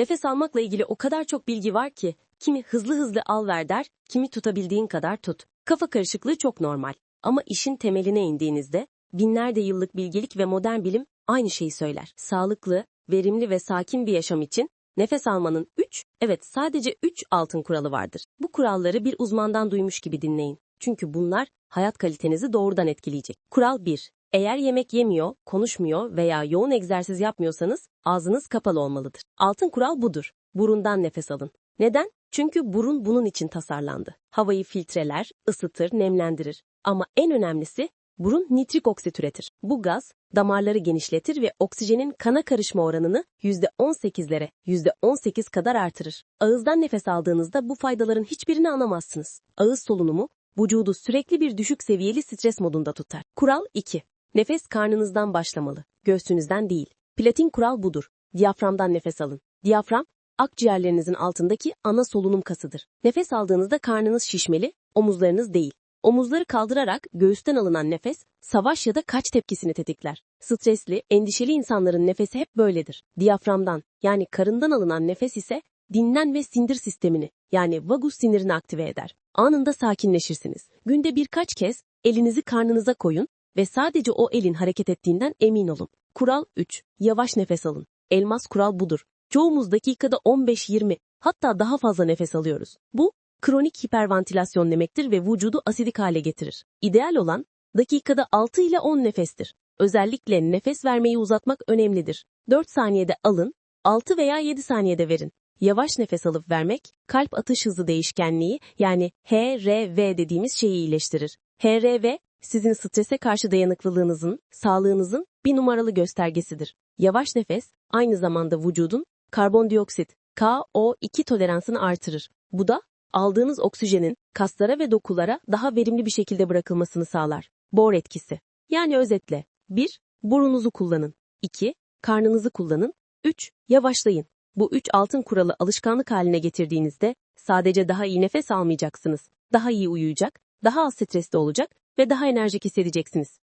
Nefes almakla ilgili o kadar çok bilgi var ki, kimi hızlı hızlı al ver der, kimi tutabildiğin kadar tut. Kafa karışıklığı çok normal. Ama işin temeline indiğinizde, binlerce yıllık bilgelik ve modern bilim aynı şeyi söyler. Sağlıklı, verimli ve sakin bir yaşam için nefes almanın 3, evet sadece 3 altın kuralı vardır. Bu kuralları bir uzmandan duymuş gibi dinleyin. Çünkü bunlar hayat kalitenizi doğrudan etkileyecek. Kural 1. Eğer yemek yemiyor, konuşmuyor veya yoğun egzersiz yapmıyorsanız ağzınız kapalı olmalıdır. Altın kural budur. Burundan nefes alın. Neden? Çünkü burun bunun için tasarlandı. Havayı filtreler, ısıtır, nemlendirir. Ama en önemlisi burun nitrik oksit üretir. Bu gaz damarları genişletir ve oksijenin kana karışma oranını %18'lere, %18 kadar artırır. Ağızdan nefes aldığınızda bu faydaların hiçbirini anlamazsınız. Ağız solunumu vücudu sürekli bir düşük seviyeli stres modunda tutar. Kural 2. Nefes karnınızdan başlamalı, göğsünüzden değil. Platin kural budur. Diyaframdan nefes alın. Diyafram, akciğerlerinizin altındaki ana solunum kasıdır. Nefes aldığınızda karnınız şişmeli, omuzlarınız değil. Omuzları kaldırarak göğüsten alınan nefes, savaş ya da kaç tepkisini tetikler. Stresli, endişeli insanların nefesi hep böyledir. Diyaframdan, yani karından alınan nefes ise dinlen ve sindir sistemini, yani vagus sinirini aktive eder. Anında sakinleşirsiniz. Günde birkaç kez elinizi karnınıza koyun ve sadece o elin hareket ettiğinden emin olun. Kural 3. Yavaş nefes alın. Elmas kural budur. Çoğumuz dakikada 15-20 hatta daha fazla nefes alıyoruz. Bu kronik hiperventilasyon demektir ve vücudu asidik hale getirir. İdeal olan dakikada 6 ile 10 nefestir. Özellikle nefes vermeyi uzatmak önemlidir. 4 saniyede alın, 6 veya 7 saniyede verin. Yavaş nefes alıp vermek, kalp atış hızı değişkenliği yani HRV dediğimiz şeyi iyileştirir. HRV, sizin strese karşı dayanıklılığınızın, sağlığınızın bir numaralı göstergesidir. Yavaş nefes, aynı zamanda vücudun karbondioksit, KO2 toleransını artırır. Bu da aldığınız oksijenin kaslara ve dokulara daha verimli bir şekilde bırakılmasını sağlar. Bohr etkisi. Yani özetle 1. Burunuzu kullanın. 2. Karnınızı kullanın. 3. Yavaşlayın. Bu üç altın kuralı alışkanlık haline getirdiğinizde sadece daha iyi nefes almayacaksınız. Daha iyi uyuyacak, daha az stresli olacak ve daha enerjik hissedeceksiniz.